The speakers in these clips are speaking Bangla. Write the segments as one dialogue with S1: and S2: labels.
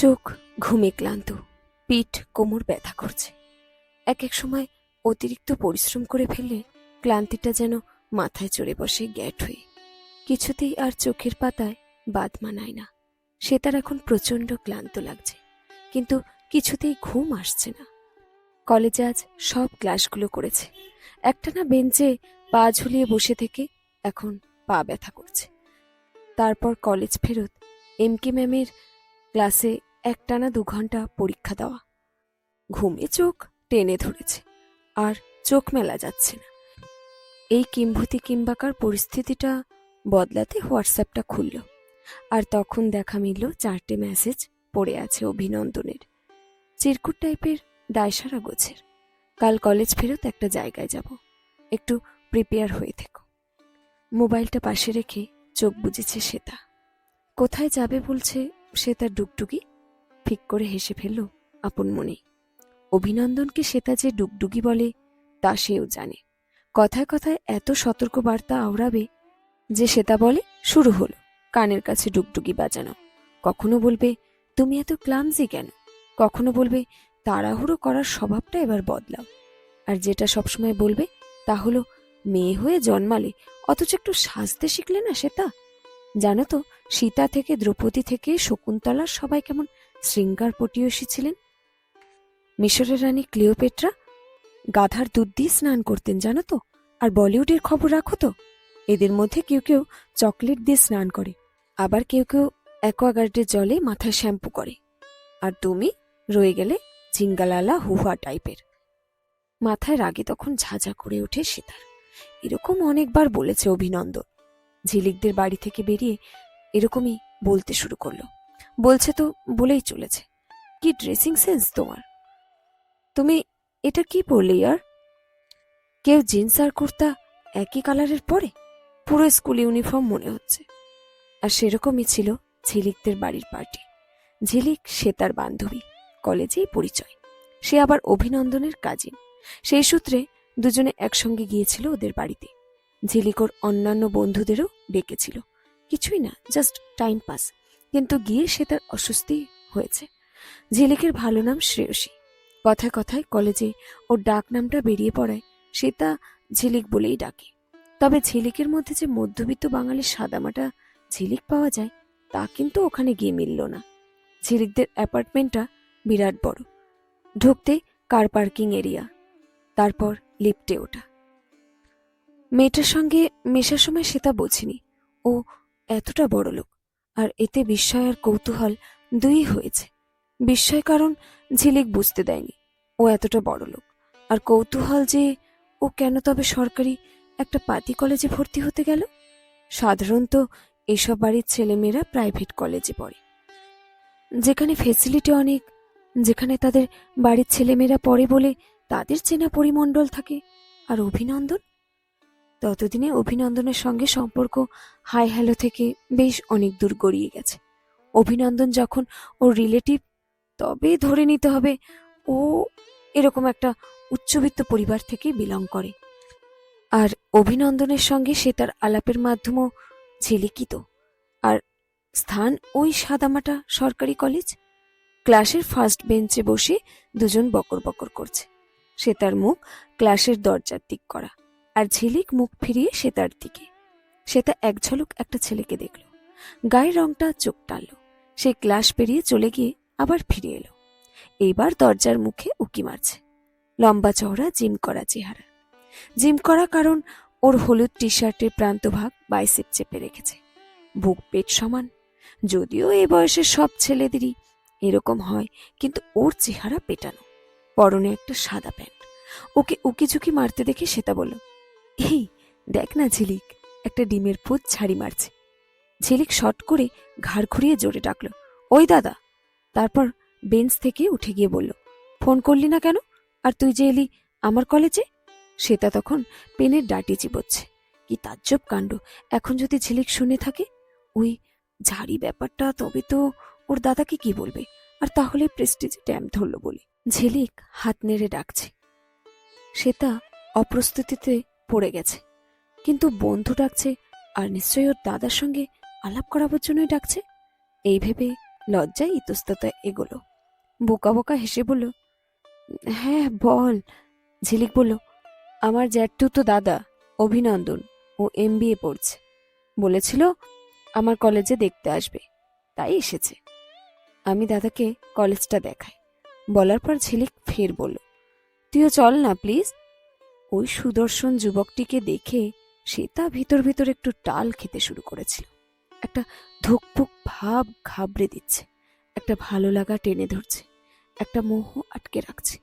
S1: চোখ ঘুমে ক্লান্ত, পিঠ কোমর ব্যথা করছে। এক এক সময় অতিরিক্ত পরিশ্রম করে ফেললে ক্লান্তিটা যেন মাথায় চড়ে বসে গ্যাট হয়ে। কিছুতেই আর চোখের পাতায় বাদ মানায় না। সে তার এখন প্রচণ্ড ক্লান্ত লাগছে, কিন্তু কিছুতেই ঘুম আসছে না। কলেজে আজ সব ক্লাসগুলো করেছে। একটানা বেঞ্চে পা ঝুলিয়ে বসে থেকে এখন পা ব্যথা করছে। তারপর কলেজ ফেরত এম কে ম্যামের ক্লাসে একটানা দু ঘণ্টা পরীক্ষা দেওয়া। ঘুমে চোখ টেনে ধরেছে, আর চোখ মেলা যাচ্ছে না। এই কিম্ভূতি কিম্বাকার পরিস্থিতিটা বদলাতে হোয়াটসঅ্যাপটা খুলল, আর তখন দেখা মিলল চারটে মেসেজ পড়ে আছে অভিনন্দনের। চিরকুট টাইপের দায়সারা গোছের। কাল কলেজ ফেরত একটা জায়গায় যাব, একটু প্রিপেয়ার হয়ে থেকো। মোবাইলটা পাশে রেখে চোখ বুঝেছে শ্বেতা। কোথায় যাবে বলছে সে তার ডুগডুগি? ঠিক করে হেসে ফেলল আপন মনে। অভিনন্দনকে শ্বেতা যে ডুগডুগি বলে, তা সেও জানে। কথায় কথায় এত সতর্ক বার্তা আওড়াবে যে শ্বেতা বলে, শুরু হলো কানের কাছে ডুগডুগি বাজানো। কখনো বলবে, তুমি এত ক্লামজি কেন? কখনো বলবে, তাড়াহুড়ো করার স্বভাবটা এবার বদলাও। আর যেটা সবসময় বলবে, তা হলো, মেয়ে হয়ে জন্মালে অথচ একটু সাজতে শিখলে না শ্বেতা জানো তো, সীতা থেকে, দ্রৌপদী থেকে শকুন্তলার সবাই কেমন শৃঙ্গার পটিয়সী ছিলেন মিশরের রানী ক্লিওপেট্রা গাধার দুধ দিয়ে স্নান করতেন, জানো তো? আর বলিউডের খবর রাখো তো? এদের মধ্যে কেউ কেউ চকলেট দিয়ে স্নান করে, আবার কেউ কেউ অ্যাকোয়াগার্ডের জলে মাথায় শ্যাম্পু করে। আর তুমি রয়ে গেলে জিঙ্গালালা হুহা টাইপের। মাথায় রাগে তখন ঝাঁঝা করে ওঠে সীতার। এরকম অনেকবার বলেছে অভিনন্দন। ঝিলিকদের বাড়ি থেকে বেরিয়ে এরকমই বলতে শুরু করল। বলছে তো বলেই চলেছে। কি ড্রেসিং সেন্স তোমার? তুমি এটা কি পরলে ইয়ার? কেউ জিন্স আর কুর্তা একই কালারের পরে? পুরো স্কুল ইউনিফর্ম মনে হচ্ছে। আর সেরকমই ছিল ঝিলিকদের বাড়ির পার্টি ঝিলিক সে তার বান্ধবী, কলেজেই পরিচয়। সে আবার অভিনন্দনের কাজিন সেই সূত্রে দুজনে একসঙ্গে গিয়েছিল ওদের বাড়িতে। ঝিলিক ওর অন্যান্য বন্ধুদেরও ডেকেছিল। কিছুই না জাস্ট টাইম পাস কিন্তু গিয়ে সে তার অস্বস্তি হয়েছে। ঝিলিকের ভালো নাম শ্রেয়সী। কথায় কথায় কলেজে ওর ডাক নামটা বেরিয়ে পড়ায়, সে তা ঝিলিক বলেই ডাকে। তবে ঝিলিকের মধ্যে যে মধ্যবিত্ত বাঙালির সাদামাটা ঝিলিক পাওয়া যায়, তা কিন্তু ওখানে গিয়ে মিলল না। ঝিলিকদের অ্যাপার্টমেন্টটা বিরাট বড়। ঢুকতে কার পার্কিং এরিয়া? তারপর লিফটে ওঠা। মেয়েটার সঙ্গে মেশার সময় সে তা বোঝেনি। ও এতটা বড় লোক আর এতে বিস্ময় আর কৌতূহল দুই হয়েছে। বিস্ময় কারণ ঝিলিক বুঝতে দেয়নি। ও এতটা বড় লোক। আর কৌতূহল যে ও কেন তবে সরকারি একটা পাতি কলেজে ভর্তি হতে গেল? সাধারণত এসব বাড়ির ছেলেমেয়েরা প্রাইভেট কলেজে পড়ে। যেখানে ফেসিলিটি অনেক, যেখানে তাদের বাড়ির ছেলেমেয়েরা পড়ে বলে তাদের চেনা পরিমণ্ডল থাকে। আর অভিনন্দন ততদিনে অভিনন্দনের সঙ্গে সম্পর্ক হাই হ্যালো থেকে বেশ অনেক দূর গড়িয়ে গেছে। অভিনন্দন যখন ওর রিলেটিভ তবে ধরে নিতে হবে ও এরকম একটা উচ্চবিত্ত পরিবার থেকে বিলং করে। আর অভিনন্দনের সঙ্গে সে তার আলাপের মাধ্যমও ঝিলিকিত। আর স্থান ওই সাদামাটা সরকারি কলেজ? ক্লাসের ফার্স্ট বেঞ্চে বসে দুজন বকর বকর করছে। সে তার মুখ ক্লাসের দরজার দিক করা। আর ঝিলিক মুখ ফিরিয়ে সে তার দিকে। সে তা এক ঝলক একটা ছেলেকে দেখল। গায়ের রংটা চোখ টানল। সে ক্লাস পেরিয়ে চলে গিয়ে আবার ফিরে এলো। এইবার দরজার মুখে উকি মারছে। লম্বা চওড়া, জিম করা চেহারা। জিম করা কারণ ওর হলুদ টি শার্টের প্রান্তভাগ বাইসেপ চেপে রেখেছে। বুক পেট সমান। যদিও এ বয়সের সব ছেলেদেরই এরকম হয়, কিন্তু ওর চেহারা পেটানো। পরনে একটা সাদা প্যান্ট। ওকে উকি ঝুঁকি মারতে দেখে শ্বেতা বলল এই, দেখ না ঝিলিক, একটা ডিমের পুত ছাড়ি মারছে। ঝিলিক শট করে ঘাড় ঘুরিয়ে জোরে ডাকলো, ওই দাদা! তারপর বেঞ্চ থেকে উঠে গিয়ে বলল, ফোন করলি না কেন? আর তুই যে এলি আমার কলেজে? শ্বেতা তখন পেনের ডাটি চিবোচ্ছে। কি তাজ্জব কাণ্ড, এখন যদি ঝিলিক শুনে থাকে? ওই ঝাড়ি ব্যাপারটা, তবে তো ওর দাদাকে কি বলবে? আর তাহলে প্রেস্টিজ ড্যাম ধরল বলে। ঝিলিক হাত নেড়ে ডাকছে। শ্বেতা অপ্রস্তুতিতে পড়ে গেছে। কিন্তু বন্ধু ডাকছে আর নিশ্চয়ই ওর দাদার সঙ্গে আলাপ করাবার জন্যই ডাকছে। এই ভেবে লজ্জায় ইতস্ততায় এগোলো। বোকা বোকা হেসে বলল হ্যাঁ বল। ঝিলিক বলল, আমার জ্যাঠু তো দাদা অভিনন্দন ও এম পড়ছে। বলেছিল আমার কলেজে দেখতে আসবে। তাই এসেছে। আমি দাদাকে কলেজটা দেখাই। বলার পর ঝিলিক ফের বলল, তুইও চল না, প্লিজ। ওই সুদর্শন যুবকটিকে দেখে শ্বেতা ভিতর ভিতর একটু টাল খেতে শুরু করেছিল। একটা ধুকপুক ভাব ঘাবড়ে দিচ্ছে, একটা ভালো লাগা টেনে ধরছে, একটা মোহ আটকে রাখছে।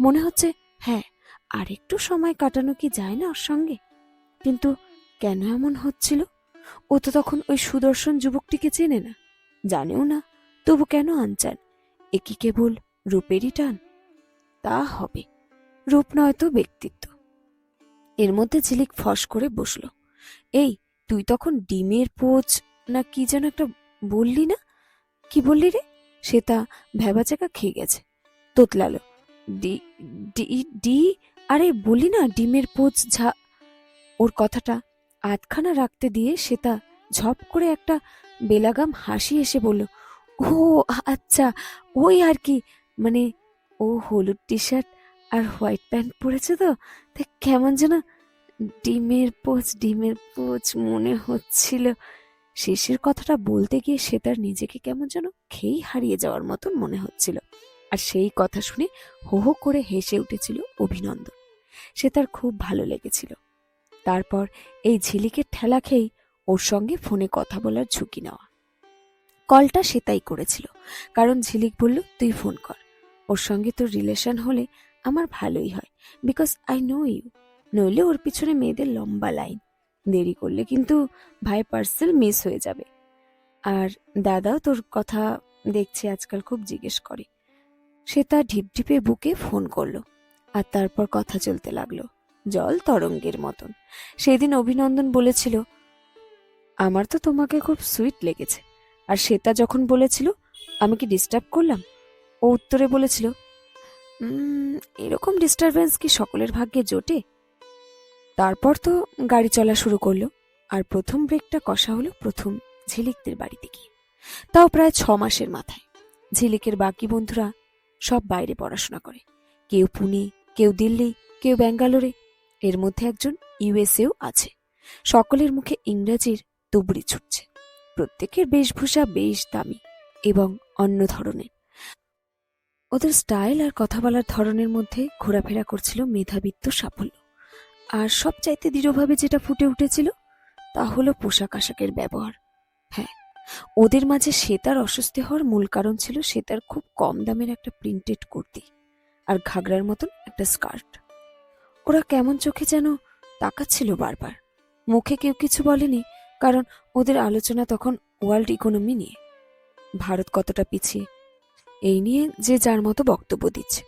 S1: মনে হচ্ছে হ্যাঁ আর একটু সময় কাটানো কি যায় না ওর সঙ্গে? কিন্তু কেন এমন হচ্ছিল? ও তো তখন ওই সুদর্শন যুবকটিকে চেনে না। জানেও না, তবু কেন আনচান? এ কি কেবল রূপেরই টান? তা হবে, রূপ নয়তো ব্যক্তিত্ব। এর মধ্যে ঝিলিক ফস করে বসল। এই, তুই তখন ডিমের পোচ না কি যেন একটা বললি না? কি বললি রে? সে তা ভ্যাবাচাকা খেয়ে গেছে। তোতলালো। D D D? আরে বলি না, ডিমের পোচ ঝা ওর কথাটা আধখানা রাখতে দিয়ে সে তা ঝপ করে একটা বেলাগাম হাসি এসে বলল, ও আচ্ছা ওই আর কি। মানে ও হলুদ টি শার্ট আর হোয়াইট প্যান্ট পরেছে তো, তা কেমন যেন ডিমের পোচ ডিমের পোচ মনে হচ্ছিল। শেষের কথাটা বলতে গিয়ে সে তার নিজেকে কেমন যেন খেই হারিয়ে যাওয়ার মতন মনে হচ্ছিল। আর সেই কথা শুনে হো হো করে হেসে উঠেছিল অভিনন্দন। সে তার খুব ভালো লেগেছিল। তারপর এই ঝিলিকের ঠেলা খেয়েই ওর সঙ্গে ফোনে কথা বলার ঝুঁকি নেওয়া। কলটা সে তাই করেছিল, কারণ ঝিলিক বলল, তুই ফোন কর। ওর সঙ্গে তোর রিলেশন হলে আমার ভালোই হয় বিকজ আই নো ইউ নইলে ওর পিছনে মেয়েদের লম্বা লাইন দেরি করলে কিন্তু ভাই পার্সেল মিস হয়ে যাবে। আর দাদাও তোর কথা দেখছে আজকাল খুব জিজ্ঞেস করে। সে তার ঢিপঢিপে বুকে ফোন করল আর তারপর কথা চলতে লাগল জল তরঙ্গের মতন। সেদিন অভিনন্দন বলেছিল আমার তো তোমাকে খুব সুইট লেগেছে। আর শ্বেতা যখন বলেছিল আমি কি ডিস্টার্ব করলাম? ও উত্তরে বলেছিল "উম, এরকম ডিস্টারবেন্স কি সকলের ভাগ্যে জোটে? তারপর তো গাড়ি চলা শুরু করল, আর প্রথম ব্রেকটা কষা হলো প্রথম ঝিলিকদের বাড়িতে গিয়ে তাও প্রায় ছ মাসের মাথায়। ঝিলিকের বাকি বন্ধুরা সব বাইরে পড়াশোনা করে। কেউ পুনে, কেউ দিল্লি, কেউ ব্যাঙ্গালোরে। এর মধ্যে একজন ইউএসএও আছে। সকলের মুখে ইংরাজির তুবড়ি ছুটছে। প্রত্যেকের বেশভূষা বেশ দামি এবং অন্য ধরনের। ওদের স্টাইল আর কথা বলার ধরনের মধ্যে ঘোরাফেরা করছিল মেধাবিত্ত সাফল্য। আর সবচাইতে দৃঢ়ভাবে যেটা ফুটে উঠেছিল, তা হলো পোশাক আশাকের ব্যবহার। হ্যাঁ ওদের মাঝে শ্বেতার অস্বস্তি হওয়ার মূল কারণ ছিল শ্বেতার খুব কম দামের একটা প্রিন্টেড কুর্তি আর ঘাগরার মতন একটা স্কার্ট। ওরা কেমন চোখে যেন তাকাচ্ছিল বারবার। মুখে কেউ কিছু বলেনি, কারণ ওদের আলোচনা তখন ওয়ার্ল্ড ইকোনমি নিয়ে। ভারত কতটা পিছিয়ে এই নিয়ে যে যার মতো বক্তব্য দিচ্ছে।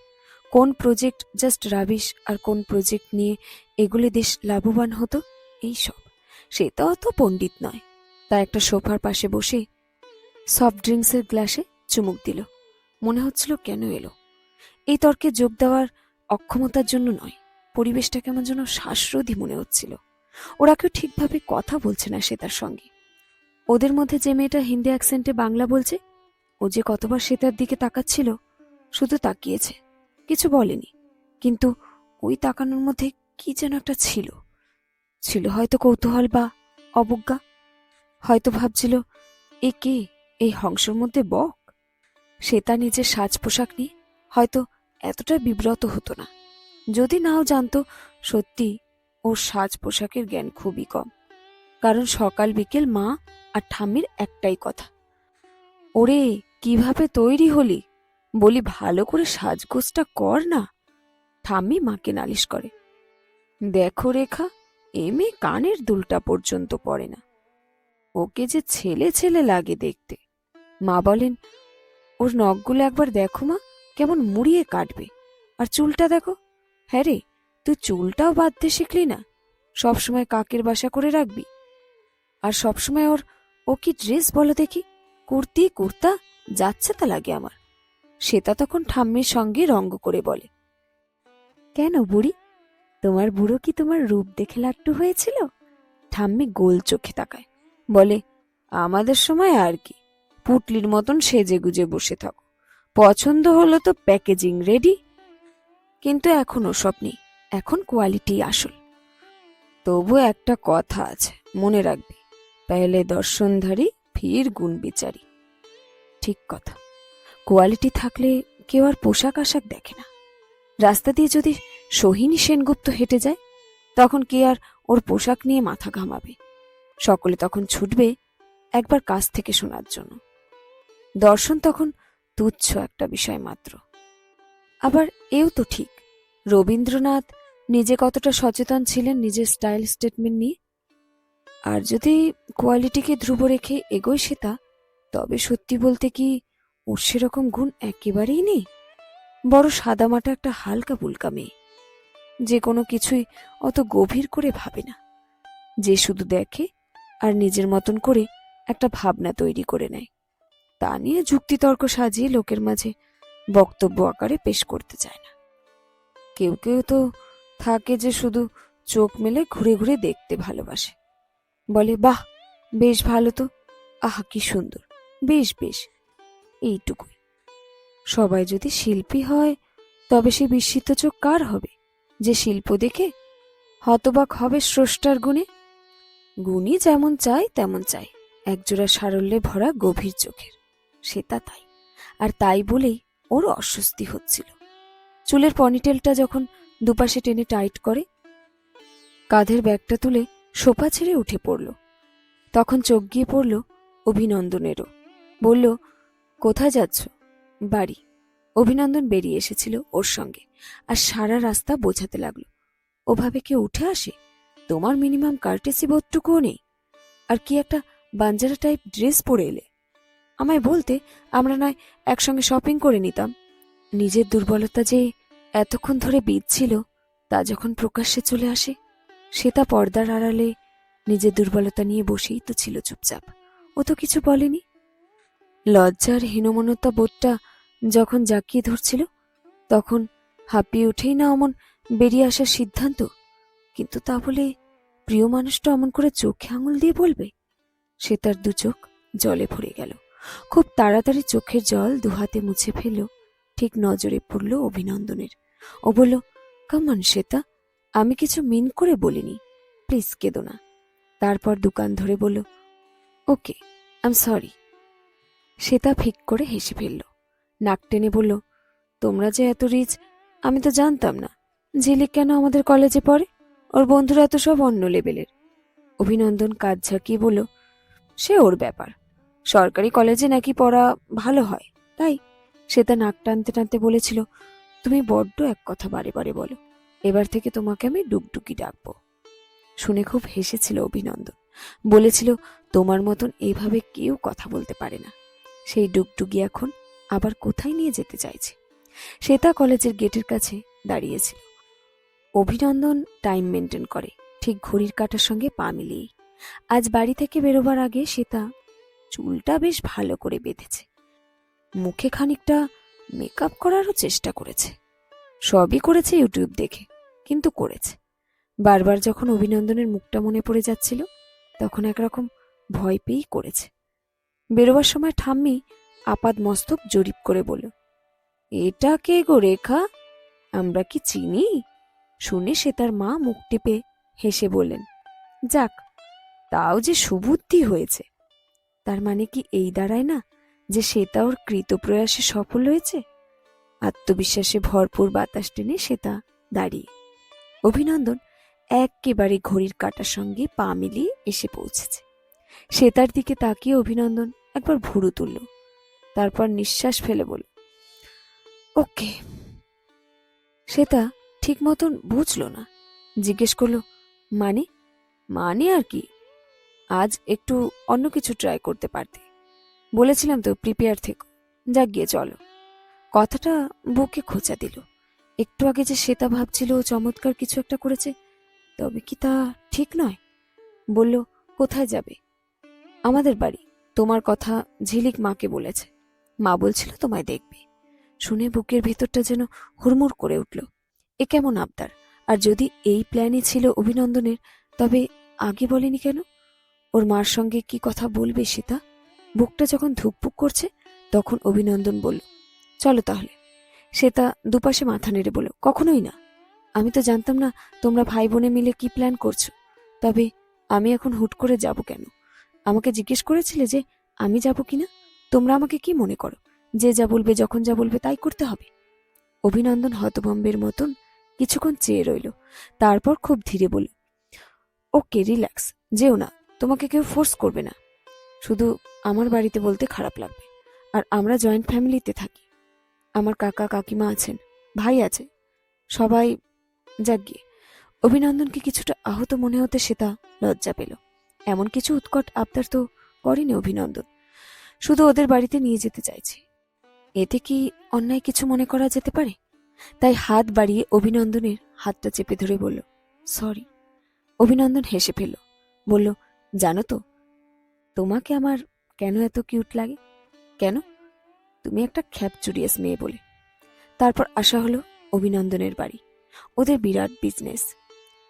S1: কোন প্রজেক্ট জাস্ট রাবিশ আর কোন প্রজেক্ট নিয়ে এগুলি দেশ লাভবান হতো, এই সব। সে তো অত পণ্ডিত নয়। তা একটা সোফার পাশে বসে সফট ড্রিঙ্কসের গ্লাসে চুমুক দিল। মনে হচ্ছিল কেন এলো? এই তর্কে যোগ দেওয়ার অক্ষমতার জন্য নয়, পরিবেশটা কেমন যেন শ্বাসরোধী মনে হচ্ছিল। ওরা কেউ ঠিকভাবে কথা বলছে না সে তার সঙ্গে। ওদের মধ্যে যে মেয়েটা হিন্দি অ্যাকসেন্টে বাংলা বলছে ও যে কতবার সে তার দিকে তাকাচ্ছিল, শুধু তাকিয়েছে, কিছু বলেনি। কিন্তু ওই তাকানোর মধ্যে কি যেন একটা ছিল। ছিল হয়তো কৌতূহল বা অবজ্ঞা। হয়তো ভাবছিল, এ কে? এই হংসর মধ্যে বক? সে তার নিজের সাজ পোশাক নিয়ে হয়তো এতটা বিব্রত হতো না। যদি নাও জানতো, সত্যি ওর সাজ পোশাকের জ্ঞান খুবই কম। কারণ সকাল বিকেল মা আর ঠাম্মির একটাই কথা। ওরে কীভাবে তৈরি হলি? বলি, ভালো করে সাজগোজটা কর না। ঠাম্মি মাকে নালিশ করে, দেখো রেখা, এ মেয়ে কানের দুলটা পর্যন্ত পড়ে না। ওকে যে ছেলে ছেলে লাগে দেখতে। মা বলেন, ওর নখগুলো একবার দেখো মা, কেমন মুড়িয়ে কাটবে। আর চুলটা দেখো হ্যাঁ রে, তুই চুলটাও বাঁধতে শিখলি না। সবসময় কাকের বাসা করে রাখবি। আর সবসময় ওর ও কি ড্রেস বলো দেখি, কুর্তি, কুর্তা যাচ্ছে তা লাগে আমার। শ্বেতা তখন ঠাম্মির সঙ্গে রঙ্গ করে বলে, কেন বুড়ি? তোমার বুড়ো কি তোমার রূপ দেখে লাট্টু হয়েছিল? ঠাম্মি গোল চোখে তাকায়, বলে, আমাদের সময় আর কি। পুটলির মতন সেজে গুজে বসে থাকো। পছন্দ হলো তো প্যাকেজিং রেডি। কিন্তু এখন ওসব নেই, এখন কোয়ালিটি আসল। তবু একটা কথা আছে, মনে রাখবি, পেলে দর্শনধারী, ফির গুণ বিচারি। ঠিক কথা। কোয়ালিটি থাকলে কেউ আর পোশাক আশাক দেখে না। রাস্তা দিয়ে যদি সোহিনী সেনগুপ্ত হেঁটে যায়, তখন কে আর ওর পোশাক নিয়ে মাথা ঘামাবে? সকলে তখন ছুটবে একবার কাছ থেকে শোনার জন্য। দর্শন তখন তুচ্ছ একটা বিষয় মাত্র। আবার এও তো ঠিক, রবীন্দ্রনাথ নিজে কতটা সচেতন ছিলেন নিজের স্টাইল স্টেটমেন্ট নিয়ে? আর যদি কোয়ালিটিকে ধ্রুব রেখে এগোয় সেটা তবে সত্যি বলতে কি ওর সেরকম গুণ একেবারেই নেই? বড় সাদামাটা একটা হালকা বুলকা মেয়ে। যে কোনো কিছুই অত গভীর করে ভাবে না। যে শুধু দেখে আর নিজের মতন করে একটা ভাবনা তৈরি করে নেয়। তা নিয়ে যুক্তিতর্ক সাজিয়ে লোকের মাঝে বক্তব্য আকারে পেশ করতে চায় না। কেউ কেউ তো থাকে যে শুধু চোখ মেলে ঘুরে ঘুরে দেখতে ভালোবাসে। বলে, বাহ, বেশ ভালো তো। আহা, কি সুন্দর। বেশ বেশ। এইটুকুই। সবাই যদি শিল্পী হয়, তবে সে বিস্মিত চোখ কার হবে? যে শিল্প দেখে হতবাক হবে স্রষ্টার গুণে? গুণই যেমন চাই তেমন চাই একজোড়া সারল্যে ভরা গভীর চোখের। সে তা তাই। আর তাই বলেই ওর অস্বস্তি হচ্ছিল। চুলের পনিটেলটা যখন দুপাশে টেনে টাইট করে, কাঁধের ব্যাগটা তুলে সোফা ছেড়ে উঠে পড়ল। তখন চোখ গিয়ে পড়ল অভিনন্দনেরও। বলল, কোথায় যাচ্ছ? বাড়ি। অভিনন্দন বেরিয়ে এসেছিল ওর সঙ্গে আর সারা রাস্তা বোঝাতে লাগল। ওভাবে কেউ উঠে আসে? তোমার মিনিমাম কার্টেসি বোধটুকুও নেই? আর কি একটা বাঞ্জারা টাইপ ড্রেস পরে এলে? আমায় বলতে আমরা নয়, একসঙ্গে শপিং করে নিতাম। নিজের দুর্বলতা যে এতক্ষণ ধরে বিধছিল, তা যখন প্রকাশ্যে চলে আসে, সে তা পর্দার আড়ালে নিজের দুর্বলতা নিয়ে বসেই তো ছিল চুপচাপ। ও তো কিছু বলেনি? লজ্জার হীনমনতা বোধটা যখন জাকিয়ে ধরছিল, তখন হাঁপিয়ে উঠেই না অমন বেরিয়ে আসার সিদ্ধান্ত। কিন্তু তা বলে প্রিয় মানুষটা অমন করে চোখে আঙুল দিয়ে বলবে? সে তার দু চোখ জলে ভরে গেল। খুব তাড়াতাড়ি চোখের জল দুহাতে মুছে ফেলল। ঠিক নজরে পড়ল অভিনন্দনের। ও বলল, কামান শ্বেতা, আমি কিছু মিন করে বলিনি। প্লিজ কেঁদো না। তারপর দোকান ধরে বলল, ওকে, আম সরি। শ্বেতা ফিক করে হেসে ফেলল। নাক টেনে বলল, তোমরা যে এত রিচ, আমি তো জানতাম না। ঝিলিক কেন আমাদের কলেজে পড়ে? ওর বন্ধুরা তো সব অন্য লেভেলের। অভিনন্দন কাজ ঝাঁকিয়ে বলল, সে ওর ব্যাপার। সরকারি কলেজে নাকি পড়া ভালো হয়, তাই? সে তা নাক টানতে টানতে বলেছিল, তুমি বড্ড এক কথা বারে বারে বলো, এবার থেকে তোমাকে আমি ডুকডুকি ডাকবো। শুনে খুব হেসেছিল অভিনন্দন। বলেছিল, তোমার মতন এইভাবে কেউ কথা বলতে পারে না। সেই ডুগডুগি এখন আবার কোথায় নিয়ে যেতে চাইছে? শ্বেতা কলেজের গেটের কাছে দাঁড়িয়েছিল। অভিনন্দন টাইম মেনটেন করে, ঠিক ঘড়ির কাঁটার সঙ্গে পা মিলিয়ে আজ বাড়ি থেকে বেরোবার আগে শ্বেতা চুলটা বেশ ভালো করে বেঁধেছে। মুখে খানিকটা মেকআপ করারও চেষ্টা করেছে। সবই করেছে ইউটিউব দেখে, কিন্তু করেছে। বারবার যখন অভিনন্দনের মুখটা মনে পড়ে যাচ্ছিল, তখন একরকম ভয় পেয়েই করেছে। বেরোবার সময় ঠাম্মি আপাদ মস্তক জরিপ করে বলল, এটা কে গো রেখা? আমরা কি চিনি? শুনে সে তার মা মুখ টিপে হেসে বললেন, যাক, তাও যে সুবুদ্ধি হয়েছে। তার মানে কি এই দাঁড়ায় না যে সে তা ওর কৃত প্রয়াসে সফল হয়েছে? আত্মবিশ্বাসে ভরপুর বাতাস টেনে সে তা দাঁড়িয়ে। অভিনন্দন, একেবারে ঘড়ির কাটার সঙ্গে পা মিলিয়ে এসে পৌঁছেছে। সে তার দিকে তাকিয়ে অভিনন্দন একবার ভুরু তুলল। তারপর নিঃশ্বাস ফেলে বলল, ওকে। শ্বেতা ঠিক মতন বুঝল না। জিজ্ঞেস করল মানে? মানে আর কি? আজ একটু অন্য কিছু ট্রাই করতে পারতে। বলেছিলাম তো প্রিপেয়ার থেকো। যা গিয়ে চলো। কথাটা বুকে খোঁচা দিল। একটু আগে যে শ্বেতা ভাবছিল চমৎকার কিছু একটা করেছে, তবে কি তা ঠিক নয়? বলল, কোথায় যাবে? আমাদের বাড়ি। তোমার কথা ঝিলিক মাকে বলেছে। মা বলছিল, তোমায় দেখবে। শুনে বুকের ভেতরটা যেন হুড়মুড় করে উঠল। এ কেমন আবদার? আর যদি এই প্ল্যানই ছিল অভিনন্দনের, তবে আগে বলেনি কেন? ওর মার সঙ্গে কি কথা বলবে সীতা? বুকটা যখন ধুকপুক করছে, তখন অভিনন্দন বলল, চলো তাহলে। শ্বেতা দুপাশে মাথা নেড়ে বলল, কখনোই না। আমি তো জানতাম না তোমরা ভাই বোনে মিলে কি প্ল্যান করছ। তবে আমি এখন হুট করে যাব কেন? আমাকে জিজ্ঞেস করেছিলে যে আমি যাব কিনা? তোমরা আমাকে কি মনে করো? যে যা বলবে, যখন যা বলবে, তাই করতে হবে। অভিনন্দন হতভম্বের মতন কিছুক্ষণ চেয়ে রইল। তারপর খুব ধীরে বলল, ওকে, রিল্যাক্স। যেও না, তোমাকে কেউ ফোর্স করবে না। শুধু আমার বাড়িতে বলতে খারাপ লাগবে। আর আমরা জয়েন্ট ফ্যামিলিতে থাকি। আমার কাকা, কাকিমা আছেন, ভাই আছে, সবাই যাক গিয়ে। অভিনন্দনকে কিছুটা আহত মনে হতে সেটা লজ্জা পেল। এমন কিছু উৎকট আবদার তো করেনি অভিনন্দন। শুধু ওদের বাড়িতে নিয়ে যেতে চাইছে। এতে কি অন্যায় কিছু মনে করা যেতে পারে? তাই হাত বাড়িয়ে অভিনন্দনের হাতটা চেপে ধরে বলল, সরি। অভিনন্দন হেসে ফেলল, বলল, জানো তো, তোমাকে আমার কেন এত কিউট লাগে? কেন? তুমি একটা খ্যাপচুরিয়াস মেয়ে বলে। তারপর আসা হলো অভিনন্দনের বাড়ি, ওদের বিরাট বিজনেস।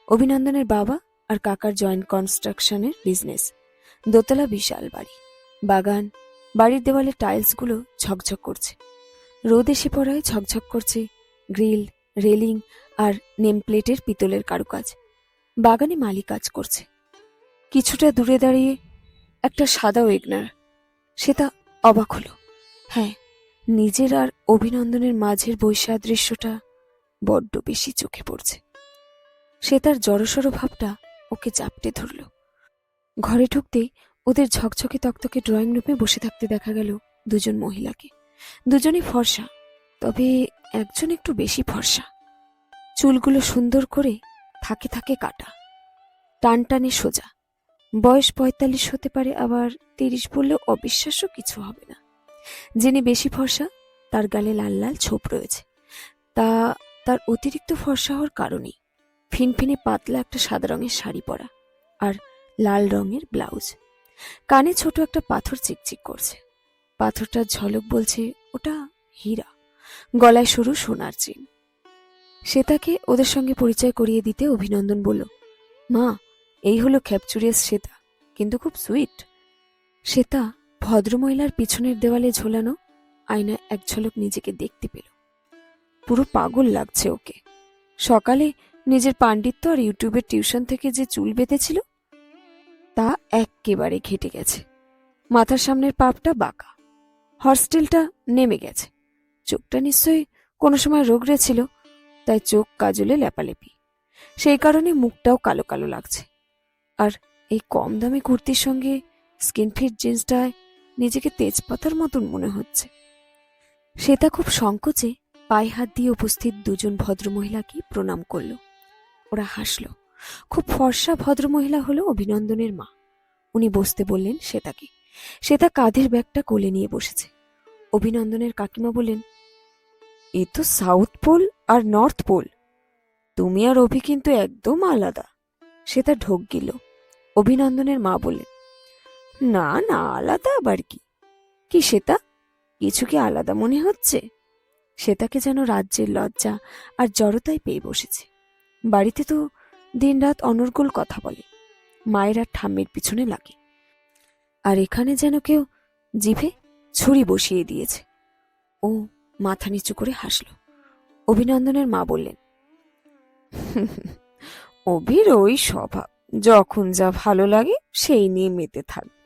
S1: অভিনন্দনের বাবা আর কাকার জয়েন্ট কনস্ট্রাকশনের বিজনেস দোতলা বিশাল বাড়ি। বাগান, বাড়ির দেওয়ালে টাইলসগুলো ঝকঝক করছে। রোদ এসে পড়ায় ঝকঝক করছে গ্রিল রেলিং আর নেমপ্লেটের পিতলের কারুকাজ। বাগানে মালি কাজ করছে। কিছুটা দূরে দাঁড়িয়ে একটা সাদা ওয়েগনার সেটা অবাক হলো। হ্যাঁ নিজের আর অভিনন্দনের মাঝের বৈসাদৃশ্যটা বড্ড বেশি চোখে পড়ছে। সে তার জড়সড় ভাবটা ওকে চাপটে ধরল। ঘরে ঢুকতেই ওদের ঝকঝকে তকতকে ড্রয়িং রুমে বসে থাকতে দেখা গেল দুজন মহিলাকে। দুজনই ফর্সা, তবে একজন একটু বেশি ফর্সা। চুলগুলো সুন্দর করে থাকে থাকে কাটা, টান টানে সোজা। বয়স পঁয়তাল্লিশ হতে পারে, আবার তিরিশ বললেও অবিশ্বাস্য কিছু হবে না। যিনি বেশি ফর্সা, তার গালে লাল লাল ছোপ রয়েছে। তা, তার অতিরিক্ত ফর্সা হওয়ার কারণেই। ফিনফিনে পাতলা একটা সাদা রঙের শাড়ি পরা আর লাল রঙের ব্লাউজ। কানে ছোট একটা পাথর চিকচিক করছে। পাথরটার ঝলক বলছে, ওটা হীরা। গলায় সরু সোনার চেন। সে তাকে ওদের সঙ্গে পরিচয় করিয়ে দিতে অভিনন্দন বলল, মা, এই হলো খ্যাপচুরিয়াস শ্বেতা, কিন্তু খুব সুইট। শ্বেতা ভদ্রমহিলার পিছনের দেওয়ালে ঝোলানো আয়নায় এক ঝলক নিজেকে দেখতে পেল। পুরো পাগল লাগছে ওকে। সকালে নিজের পাণ্ডিত্য আর ইউটিউবের টিউশন থেকে যে চুল বেঁধেছিল, তা এক্কেবারে ঘেটে গেছে। মাথার সামনের পাপটা বাঁকা। হর্স্টেলটা নেমে গেছে। চোখটা নিশ্চয়ই কোনো সময় রোগড়ে ছিল তাই চোখ কাজলে লেপালেপি। সেই কারণে মুখটাও কালো কালো লাগছে। আর এই কম দামি কুর্তির সঙ্গে স্কিন ফিট জিন্সটায় নিজেকে তেজপাতার মতন মনে হচ্ছে। শ্বেতা খুব সংকোচে পায়ে হাত দিয়ে উপস্থিত দুজন ভদ্রমহিলাকে প্রণাম করল। ওরা হাসল। খুব ফর্সা ভদ্রমহিলা হলো অভিনন্দনের মা। উনি বসতে বললেন শ্বেতাকে শ্বেতা কাঁধের ব্যাগটা কোলে নিয়ে বসেছে। অভিনন্দনের কাকিমা বললেন, এ তো সাউথ পোল আর নর্থ পোল। তুমি আর অভি কিন্তু একদম আলাদা। শ্বেতা ঢোক গেল অভিনন্দনের মা বললেন, না না, আলাদা আবার কি? কি শ্বেতা কিছু কি আলাদা মনে হচ্ছে? শ্বেতাকে যেন রাজ্যের লজ্জা আর জড়তায় পেয়ে বসেছে। বাড়িতে তো দিনরাত অনর্গল কথা বলে, মায়ের আর ঠাম্মের পিছনে লাগে। আর এখানে যেন কেউ জিভে ছুরি বসিয়ে দিয়েছে। ও মাথা নিচু করে হাসল। অভিনন্দনের মা বললেন, অভির ওই স্বভাব, যখন যা ভালো লাগে সেই নিয়ে মেতে থাকবে।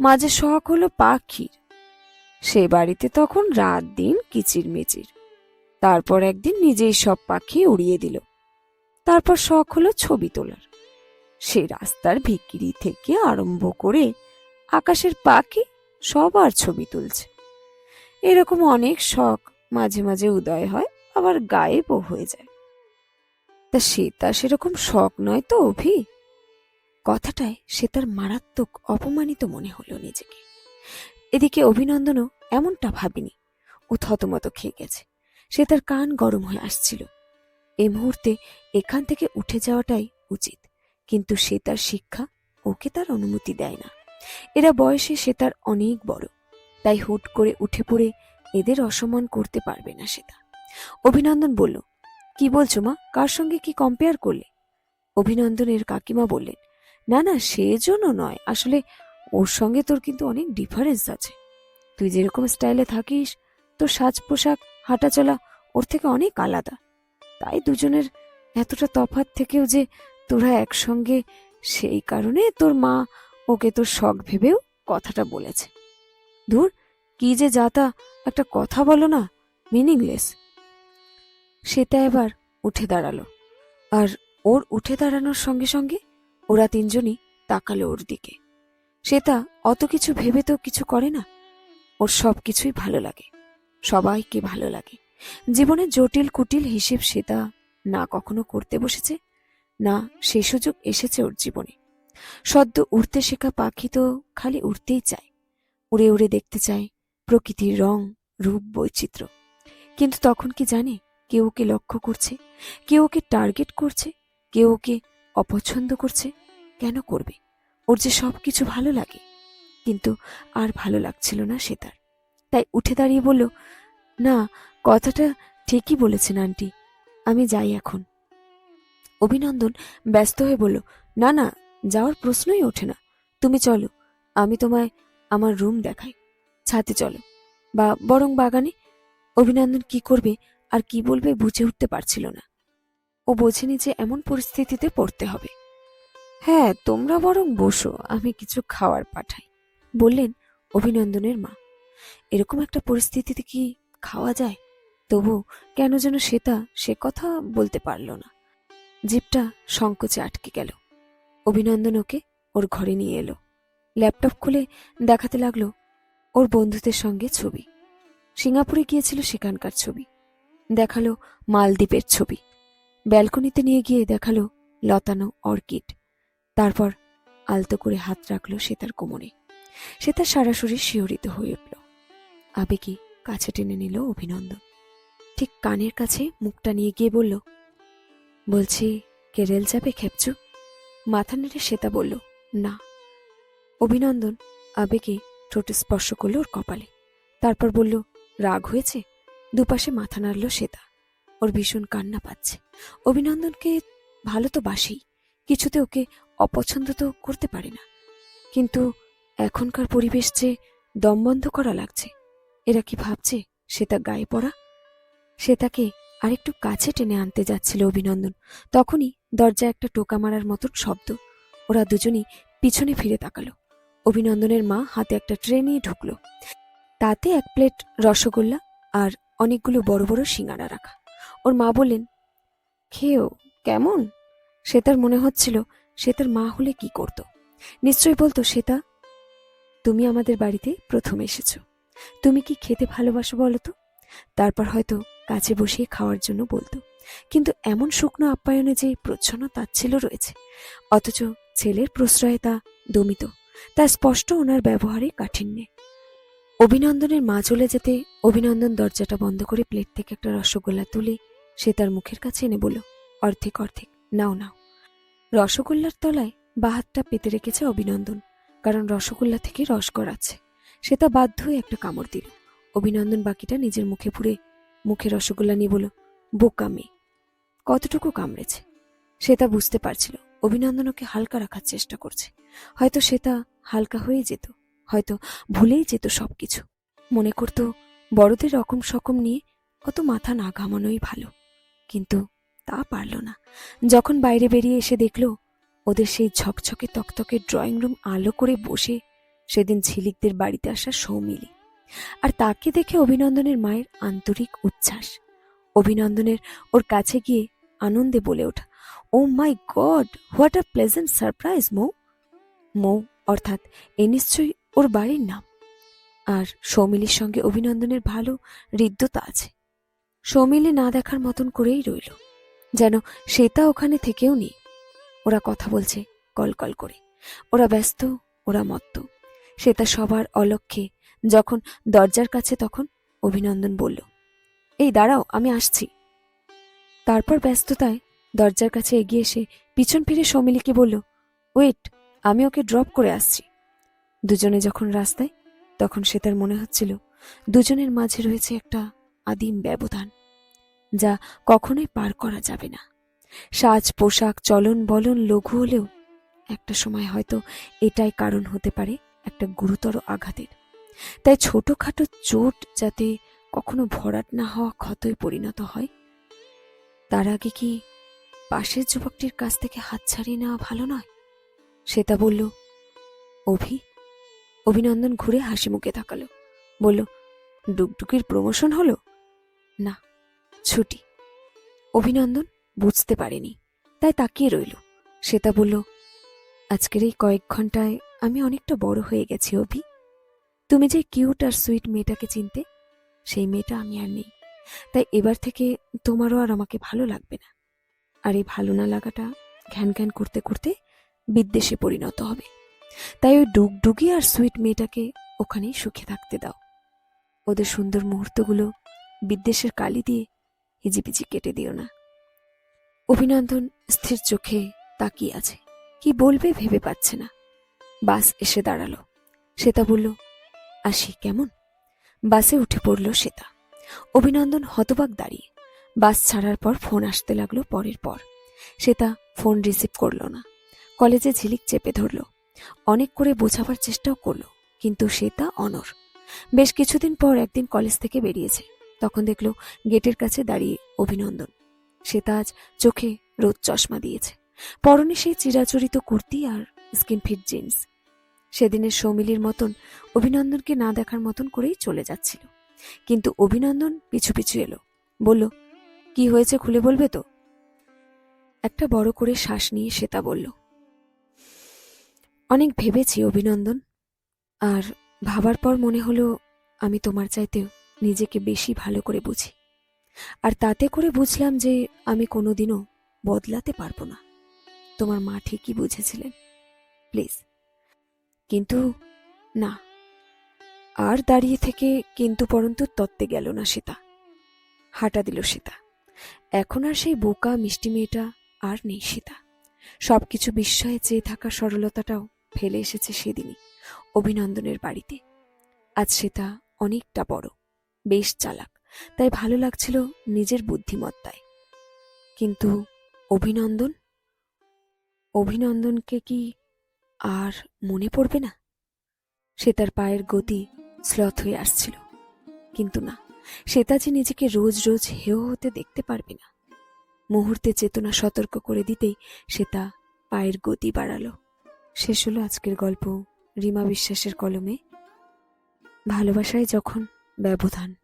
S1: মাঝে শখ হলো পাখির। সে বাড়িতে তখন রাত দিন কিচির মিচির তারপর একদিন নিজেই সব পাখি উড়িয়ে দিল। তারপর শখ হলো ছবি তোলার। সে রাস্তার ভিকিরি থেকে আরম্ভ করে আকাশের পাখি সবার ছবি তুলছে। এরকম অনেক শখ মাঝে মাঝে উদয় হয়, আবার গায়েবও হয়ে যায়। তা সে তা সেরকম শখ নয় তো, অভি? কথাটায় সে তার মারাত্মক অপমানিত মনে হলো নিজেকে। এদিকে অভিনন্দনও এমনটা ভাবিনি ও থতমত খেয়ে গেছে। সে তার কান গরম হয়ে আসছিল। এ মুহূর্তে এখান থেকে উঠে যাওয়াটাই উচিত। কিন্তু সে তার শিক্ষা, ওকে তার অনুমতি দেয় না। এরা বয়সে সে তার অনেক বড়। তাই হুট করে উঠে পড়ে এদের অসম্মান করতে পারবে না সেটা অভিনন্দন বলল, কি বলছো মা? কার সঙ্গে কি কম্পেয়ার করলে? অভিনন্দনের কাকিমা বললেন, না না, সেজন্য নয়। আসলে ওর সঙ্গে তোর কিন্তু অনেক ডিফারেন্স আছে। তুই যেরকম স্টাইলে থাকিস, তোর সাজ পোশাক হাঁটা চলা ওর থেকে অনেক আলাদা। তাই দুজনের এতটা তফাৎ থেকেও যে তোরা একসঙ্গে সেই কারণে তোর মা ওকে তোর শখ ভেবেও কথাটা বলেছে। ধুর, কি যে যাতা একটা কথা বলো না মিনিংলেস সেটা এবার উঠে দাঁড়াল। আর ওর উঠে দাঁড়ানোর সঙ্গে সঙ্গে ওরা তিনজনই তাকালো ওর দিকে। সেটা অত কিছু ভেবে তো কিছু করে না। ওর সব কিছুই ভালো লাগে। সবাইকে ভালো লাগে। জীবনের জটিল কুটিল হিসেব সেটা না কখনো করতে বসেছে, না সে সুযোগ এসেছে ওর জীবনে। সদ্য উড়তে শেখা পাখি তো খালি উড়তেই চায়, উড়ে উড়ে দেখতে চায় প্রকৃতির রং, রূপ, বৈচিত্র্য। কিন্তু তখন কি জানে কেউ ওকে লক্ষ্য করছে, কেউ ওকে টার্গেট করছে, কেউ ওকে অপছন্দ করছে, কেন করবে? ওর যে সব কিছু ভালো লাগে, কিন্তু আর ভালো লাগছিল না সে তার। তাই উঠে দাঁড়িয়ে বলল, না কথাটা ঠিকই বলেছেন, আন্টি। আমি যাই এখন। অভিনন্দন ব্যস্ত হয়ে বলল, না না, যাওয়ার প্রশ্নই ওঠে না। তুমি চলো, আমি তোমায় আমার রুম দেখাই। ছাতে চলো। বা বরং বাগানে। অভিনন্দন কি করবে আর কি বলবে বুঝে উঠতে পারছিল না। ও বোঝেনি যে এমন পরিস্থিতিতে পড়তে হবে। হ্যাঁ তোমরা বরং বসো, আমি কিছু খাওয়ার পাঠাই, বললেন অভিনন্দনের মা। এরকম একটা পরিস্থিতিতে কি খাওয়া যায়? তবু কেন যেন সেটা সে কথা বলতে পারল না। জিপটা সংকোচে আটকে গেল। অভিনন্দন ওকে ওর ঘরে নিয়ে এলো। ল্যাপটপ খুলে দেখাতে লাগল ওর বন্ধুদের সঙ্গে ছবি। সিঙ্গাপুরে গিয়েছিল সেখানকার ছবি। দেখাল মালদ্বীপের ছবি। ব্যালকনিতে নিয়ে গিয়ে দেখাল লতানো অর্কিড। তারপর আলতো করে হাত রাখল সে তার কোমরে। সে তার সারা শিহরিত হয়ে উঠল। আবেগে কাছে টেনে নিল অভিনন্দন। ঠিক কানের কাছে মুখটা নিয়ে গিয়ে বলল, বলছি, কে রেল যাবে খেপচু মাথা নেড়ে শ্বেতা বলল, না। অভিনন্দন, আবেগে ঠোঁটে স্পর্শ করল ওর কপালে। তারপর বলল, রাগ হয়েছে? দুপাশে মাথা নাড়ল শ্বেতা। ওর ভীষণ কান্না পাচ্ছে। অভিনন্দনকে ভালো তো বাসেই, কিছুতে ওকে অপছন্দ তো করতে পারে না। কিন্তু এখনকার পরিবেশ যে দম বন্ধ করা লাগছে, এরা কি ভাবছে সে তা গায়ে পড়া? সে তাকে আরেকটু কাছে টেনে আনতে যাচ্ছিল অভিনন্দন। তখনই দরজায় একটা টোকা মারার মতন শব্দ। ওরা দুজনই পিছনে ফিরে তাকালো। অভিনন্দনের মা হাতে একটা ট্রে নিয়ে ঢুকলো। তাতে এক প্লেট রসগোল্লা আর অনেকগুলো বড় বড় সিঙ্গারা রাখা। ওর মা বললেন, খেয়েও, কেমন? সে তার মনে হচ্ছিল, সে তার মা হলে কি করত? নিশ্চয়ই বলতো, সেটা, তুমি আমাদের বাড়িতে প্রথম এসেছ। তুমি কি খেতে ভালোবাসো বলো তো? তারপর হয়তো কাছে বসিয়ে খাওয়ার জন্য বলতো। কিন্তু এমন শুকনো আপ্যায়নে যে প্রচ্ছন্ন তাচ্ছিল রয়েছে, অথচ ছেলের প্রশ্রয়ে তা দমিত, তা স্পষ্ট ওনার ব্যবহারে কাঠিন্যে। অভিনন্দনের মা চলে যেতে অভিনন্দন দরজাটা বন্ধ করে প্লেট থেকে একটা রসগোল্লা তুলে সে তার মুখের কাছে এনে বলল, অর্ধেক অর্ধেক, নাও নাও। রসগোল্লার তলায় বাহাতটা পেতে রেখেছে অভিনন্দন, কারণ রসগোল্লা থেকে রস গড়াচ্ছে। সে তা বাধ্য হয়ে একটা কামড় দিল। অভিনন্দন বাকিটা নিজের মুখে পুরে মুখে রসগোল্লা নিয়ে বলল, বোকা মেয়ে, কতটুকু কামড়েছে? সে তা বুঝতে পারছিল, অভিনন্দন ওকে হালকা রাখার চেষ্টা করছে। হয়তো সে তা হালকা হয়ে যেত, হয়তো ভুলেই যেত সবকিছু। মনে করত, বড়দের রকম সকম নিয়ে অত মাথা না ঘামানোই ভালো। কিন্তু তা পারল না। যখন বাইরে বেরিয়ে এসে দেখল, ওদের সেই ঝকঝকে তকতকে ড্রয়িং রুম আলো করে বসে সেদিন ঝিলিকদের বাড়িতে আসা সৌমিলি। আর তাকে দেখে অভিনন্দনের মায়ের আন্তরিক উচ্ছ্বাস। অভিনন্দনের ওর কাছে গিয়ে আনন্দে বলে ওঠা, ও my God, what a pleasant surprise, Mou. Mou অর্থাৎ এ নিশ্চয়ই ওর বাড়ির নাম। আর সৌমিলির সঙ্গে অভিনন্দনের ভালো হৃদ্যতা আছে। সৌমিলি না দেখার মতন করেই রইল, যেন শ্বেতা ওখানে থেকেও নেই। ওরা কথা বলছে কল কল করে। ওরা ব্যস্ত, ওরা মত্ত। শ্বেতা সবার অলক্ষ্যে যখন দরজার কাছে তখন অভিনন্দন বলল, এই দাঁড়াও, আমি আসছি। তারপর ব্যস্ততায় দরজার কাছে এগিয়ে এসে পিছন ফিরে সৌমিলিকে বলল, ওয়েট, আমি ওকে ড্রপ করে আসছি। দুজনে যখন রাস্তায়, তখন সে তার মনে হচ্ছিল, দুজনের মাঝে রয়েছে একটা আদিম ব্যবধান, যা কখনোই পার করা যাবে না। সাজ, পোশাক, চলন, বলন, লঘু হলেও একটা সময় হয়তো এটাই কারণ হতে পারে একটা গুরুতর আঘাতের। তাই ছোটখাটো চোট যাতে কখনো ভরাট না হওয়া ক্ষতই পরিণত হয়। তার আগে কি পাশের যুবকটির কাছ থেকে হাত ছাড়িয়ে নেওয়া ভালো নয়? শ্বেতা বলল, অভি। অভিনন্দন ঘুরে হাসি মুখে তাকালো। বলল ডুকডুকির প্রমোশন হলো? না, ছুটি। অভিনন্দন বুঝতে পারেনি, তাই তাকিয়ে রইল। শ্বেতা বলল, আজকের এই কয়েক ঘন্টায় আমি অনেকটা বড় হয়ে গেছি, অভি। তুমি যে কিউট আর সুইট মেয়েটাকে চিনতে, সেই মেয়েটা আমি আর নেই। তাই এবার থেকে তোমারও আর আমাকে ভালো লাগবে না। আর এই ভালো না লাগাটা ঘ্যান ঘ্যান করতে করতে বিদ্বেষে পরিণত হবে। তাই ওই ডুগডুগি আর সুইট মেয়েটাকে ওখানেই সুখে থাকতে দাও। ওদের সুন্দর মুহূর্তগুলো বিদ্বেষের কালি দিয়ে হিজিবিজি কেটে দিও না। অভিনন্দন স্থির চোখে তাকিয়ে আছে। কি বলবে ভেবে পাচ্ছে না। বাস এসে দাঁড়াল। শ্বেতা বলল আসি কেমন? বাসে উঠে পড়ল শ্বেতা। অভিনন্দন হতবাক দাঁড়িয়ে বাস ছাড়ার পর ফোন আসতে লাগল পরের পর। শ্বেতা ফোন রিসিভ করল না। কলেজে ঝিলিক চেপে ধরলো। অনেক করে বোঝাবার চেষ্টাও করল, কিন্তু শ্বেতা অনর। বেশ কিছুদিন পর একদিন কলেজ থেকে বেরিয়েছে। তখন দেখল গেটের কাছে দাঁড়িয়ে অভিনন্দন। শ্বেতা আজ চোখে রোদ চশমা দিয়েছে। পরনে সেই চিরাচরিত কুর্তি আর স্কিন ফিট জিন্স। সেদিনের সৌমিলির মতন অভিনন্দনকে না দেখার মতন করেই চলে যাচ্ছিল। কিন্তু অভিনন্দন পিছু পিছু এলো। বলল, কি হয়েছে খুলে বলবে তো? একটা বড় করে শ্বাস নিয়ে শ্বেতা বলল, অনেক ভেবেছি অভিনন্দন, আর ভাবার পর মনে হলো আমি তোমার চাইতেও নিজেকে বেশি ভালো করে বুঝি। আর তাতে করে বুঝলাম যে আমি কোনোদিনও বদলাতে পারব না। তোমার মা ঠিকই বুঝেছিলেন। প্লিজ কিন্তু না, আর দাঁড়িয়ে থেকে কিন্তু পরন্তু তত্ত্বে গেল না সীতা। হাঁটা দিল সীতা। এখন আর সেই বোকা মিষ্টি মেয়েটা আর নেই সীতা। সব কিছু বিস্ময়ে চেয়ে থাকা সরলতাটাও ফেলে এসেছে সেদিনই অভিনন্দনের বাড়িতে। আজ সীতা অনেকটা বড়, বেশ চালাক, তাই ভালো লাগছিল নিজের বুদ্ধিমত্তায়। কিন্তু অভিনন্দন? অভিনন্দনকে কি আর মনে পড়বে না? সে তার পায়ের গতি স্লথ হয়ে আসছিল। কিন্তু না শ্বেতা যে নিজেকে রোজ রোজ হেয় হতে দেখতে পারবে না। মুহূর্তে চেতনা সতর্ক করে দিতেই শ্বেতা পায়ের গতি বাড়ালো। শেষ হলো আজকের গল্প রিমা বিশ্বাসের কলমে। ভালোবাসায় যখন ব্যবধান।